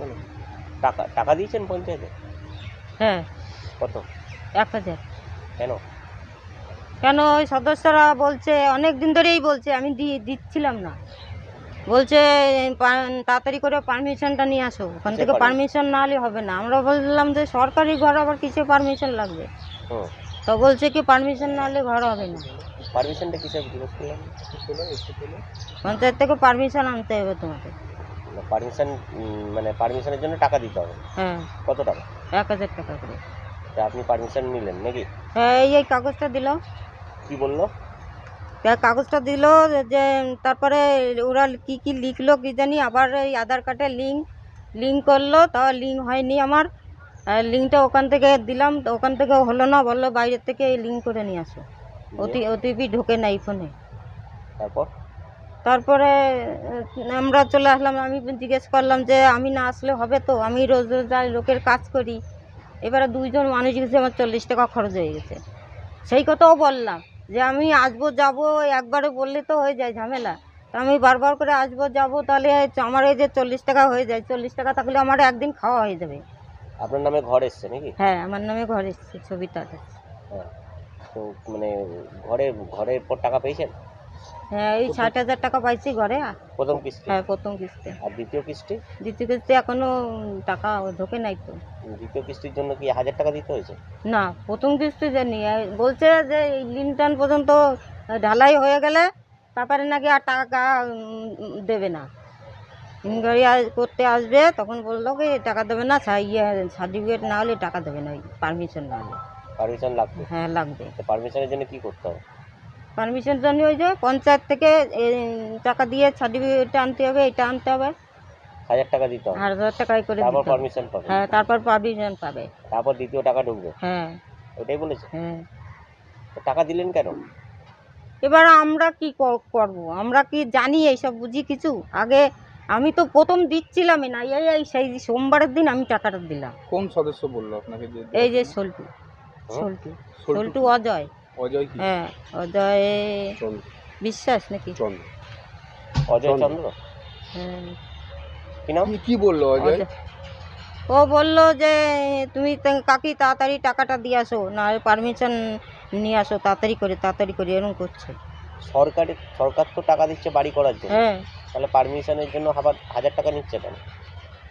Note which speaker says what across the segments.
Speaker 1: বলো। টাকা টাকা দিয়েছেন পঞ্চায়েতে?
Speaker 2: হ্যাঁ।
Speaker 1: কত?
Speaker 2: এক হাজার।
Speaker 1: কেন?
Speaker 2: কেন? ওই সদস্যরা বলছে অনেক দিন ধরেই বলছে আমি দিচ্ছিলাম না। বলছে তাড়াতাড়ি করে পারমিশনটা নিয়ে আসো। ওখান থেকে পারমিশন? না হলে হবে না। আমরা বললাম যে সরকারি ঘর আবার কিসে পারমিশন লাগবে? তো বলছে কি পারমিশন না হলে ঘর হবে না।
Speaker 1: পারমিশনটা করলাম
Speaker 2: পঞ্চায়েত থেকে পারমিশন আনতে হবে তোমাকে
Speaker 1: পারমিশন মানে পারমিশনের জন্য টাকা দিতে হবে।
Speaker 2: হ্যাঁ।
Speaker 1: কত টাকা?
Speaker 2: এক হাজার টাকা করে।
Speaker 1: তা আপনি পারমিশন নিলেন নাকি?
Speaker 2: হ্যাঁ এই এই কাগজটা দিল।
Speaker 1: কি বলল?
Speaker 2: তা কাগজটা দিল যে তারপরে ওরা কি কি লিখলো কি জানি আবার এই আধার কার্ডে লিঙ্ক লিঙ্ক করল তাও লিঙ্ক হয়নি আমার। লিঙ্কটা ওখান থেকে দিলাম তো ওখান থেকে হলো না বলল বাইরের থেকে এই লিঙ্ক করে নিয়ে আসো। ওটি ওটিপি ঢোকে নাই ফোনে
Speaker 1: তারপর?
Speaker 2: তারপরে আমরা চলে আসলাম আমি জিজ্ঞেস করলাম যে আমি না আসলে হবে তো? আমি রোজ রোজ যাই লোকের কাজ করি। এবারে দুইজন মানুষ গেছে আমার চল্লিশ টাকা খরচ হয়ে গেছে। সেই কথাও বললাম যে আমি আসব যাব একবারে বললে তো হয়ে যায় ঝামেলা। তা আমি বারবার করে আসব যাব তাহলে আমার এই যে চল্লিশ টাকা হয়ে যায় চল্লিশ টাকা থাকলে আমার একদিন খাওয়া হয়ে যাবে।
Speaker 1: আপনার নামে ঘর এসছে নাকি?
Speaker 2: হ্যাঁ আমার নামে ঘর এসছে ছবিটা
Speaker 1: হ্যাঁ। তো মানে ঘরে ঘরের পর টাকা পেয়েছেন?
Speaker 2: হ্যাঁ এই ষাট হাজার টাকা পাইছি ঘরে।
Speaker 1: প্রথম কিস্তি?
Speaker 2: হ্যাঁ প্রথম কিস্তি।
Speaker 1: আর দ্বিতীয় কিস্তি?
Speaker 2: দ্বিতীয় কিস্তি এখনও টাকা ঢোকে নাই তো।
Speaker 1: দ্বিতীয় কিস্তির জন্য কি হাজার টাকা দিতে হয়েছে? না
Speaker 2: প্রথম কিস্তি জানি এই বলছে যে এই লিনটান পর্যন্ত ঢালাই হয়ে গেলে তারপরে নাকি আর টাকা দেবে না। ইনকোয়ারি করতে আসবে তখন বলল কি টাকা দেবে না ইয়ে সার্টিফিকেট না হলে টাকা দেবে না পারমিশন না হলে
Speaker 1: পারমিশন লাগবে?
Speaker 2: হ্যাঁ লাগবে।
Speaker 1: তো পারমিশনের জন্য কি করতে হবে?
Speaker 2: পারমিশন জন্য ওই যে পঞ্চায়েত থেকে টাকা দিয়ে সার্টিফিকেট আনতে হবে এটা আনতে হবে।
Speaker 1: হাজার টাকা দিতে হবে।
Speaker 2: হাজার টাকায় করে
Speaker 1: তারপর
Speaker 2: দিতে হবে।
Speaker 1: পারমিশন পাবে।
Speaker 2: হ্যাঁ তারপর পারমিশন পাবে।
Speaker 1: তারপর দ্বিতীয় টাকা ঢুকবে।
Speaker 2: হ্যাঁ।
Speaker 1: ওটাই বলেছে?
Speaker 2: হ্যাঁ।
Speaker 1: তো টাকা দিলেন কেন?
Speaker 2: এবার আমরা কি কর- করব? আমরা কি জানি এইসব বুঝি কিছু? আগে আমি তো প্রথম দিচ্ছিলামই না এই এই সেই সোমবারের দিন আমি টাকাটা দিলাম।
Speaker 3: কোন সদস্য বলল আপনাকে
Speaker 2: এই যে
Speaker 1: হুম?
Speaker 2: সল্টু।
Speaker 3: সল্টু?
Speaker 2: সল্টু অজয়।
Speaker 3: অজয় কি?
Speaker 2: হ্যাঁ অজয়
Speaker 3: চন্দ্র।
Speaker 2: বিশ্বাস নাকি?
Speaker 3: চন্দ্র।
Speaker 1: অজয়
Speaker 3: চন্দ্র।
Speaker 2: হ্যাঁ।
Speaker 1: কি নাম?
Speaker 3: কি বলল অজয়।
Speaker 2: ও বলল যে তুমি কাকি তাড়াতাড়ি টাকাটা দিয়ে আসো না পারমিশন নিয়ে আসো তাড়াতাড়ি করে তাড়াতাড়ি করে এরকম করছে।
Speaker 1: সরকারি সরকার তো টাকা দিচ্ছে বাড়ি করার জন্য।
Speaker 2: হ্যাঁ।
Speaker 1: তাহলে পারমিশনের জন্য আবার হাজার টাকা নিচ্ছে কেন?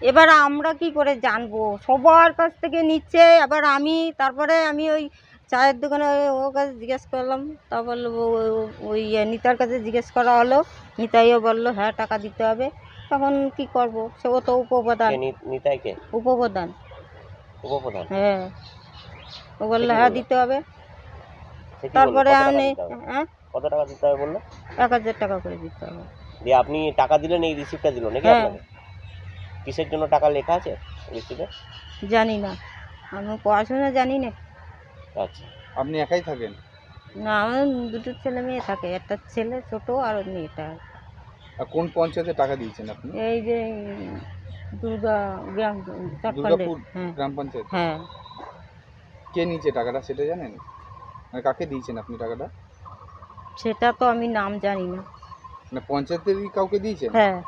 Speaker 2: এবার আমরা কি করে জানব? সবার কাছ থেকে নিচ্ছে আবার আমি তারপরে আমি ওই চায়ের দোকানে ওর কাছে জিজ্ঞেস করলাম তা বলল ও- ও- ওই নিতার কাছে জিজ্ঞেস করা হলো। নিতাইও বলল হ্যাঁ টাকা দিতে হবে। তখন কি করব? সে ও তো উপপ্রধান।
Speaker 1: কে নি- নিতাই
Speaker 2: উপপ্রধান।
Speaker 1: উপপ্রধান?
Speaker 2: হ্যাঁ। ও বলল হ্যাঁ দিতে হবে? তারপরে আমি হ্যাঁ?
Speaker 1: কত টাকা দিতে হবে বলল?
Speaker 2: এক হাজার টাকা করে দিতে হবে।
Speaker 1: দিয়ে আপনি টাকা দিলেন এই রিসিপ্টটা দিল নাকি
Speaker 2: হ্যাঁ।
Speaker 1: আপনাকে? কিসের জন্য টাকা লেখা আছে রিসিপ্টে?
Speaker 2: জানি না। আমি পড়াশোনা জানি না।
Speaker 1: আচ্ছা।
Speaker 3: আপনি একাই থাকেন?
Speaker 2: না আমার দুটো ছেলে মেয়ে থাকে। একটা ছেলে ছোট আর মেয়েটা।
Speaker 3: আর কোন পঞ্চায়েতে টাকা দিয়েছেন আপনি?
Speaker 2: এই যে দুর্গা গ্রাম চট্টগ্রাম
Speaker 3: দুর্গাপুর
Speaker 2: হ্যাঁ।
Speaker 3: গ্রাম পঞ্চায়েত?
Speaker 2: হ্যাঁ।
Speaker 3: কে নিয়েছে টাকাটা সেটা জানেন? মানে কাকে দিয়েছেন আপনি টাকাটা?
Speaker 2: সেটা তো আমি নাম জানি না।
Speaker 3: মানে পঞ্চায়েতেরই কাউকে দিয়েছেন?
Speaker 2: হ্যাঁ।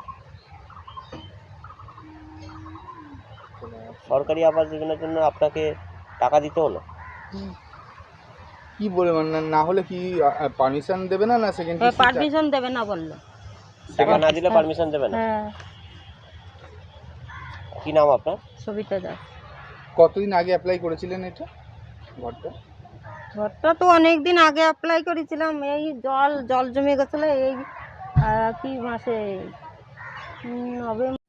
Speaker 1: সরকারি আবাস যোজনার জন্য আপনাকে টাকা দিতে হলো?
Speaker 2: হুম।
Speaker 3: কি বলে মানে না- হলে কি পারমিশন দেবে না না সেকেন্ড
Speaker 2: হ্যাঁ পারমিশন দেবে না বলল।
Speaker 1: টাকা না দিলে
Speaker 2: হ্যাঁ।
Speaker 1: পারমিশন দেবে না?
Speaker 2: হ্যাঁ।
Speaker 1: কি নাম আপনার?
Speaker 2: সবিতা দাস।
Speaker 3: কতদিন আগে অ্যাপ্লাই করেছিলেন এটা ঘরটা?
Speaker 2: ঘরটা তো অনেক দিন আগে অ্যাপ্লাই করেছিলাম এই জল জল জমে গেছিল এই কি মাসে? নভেম্বর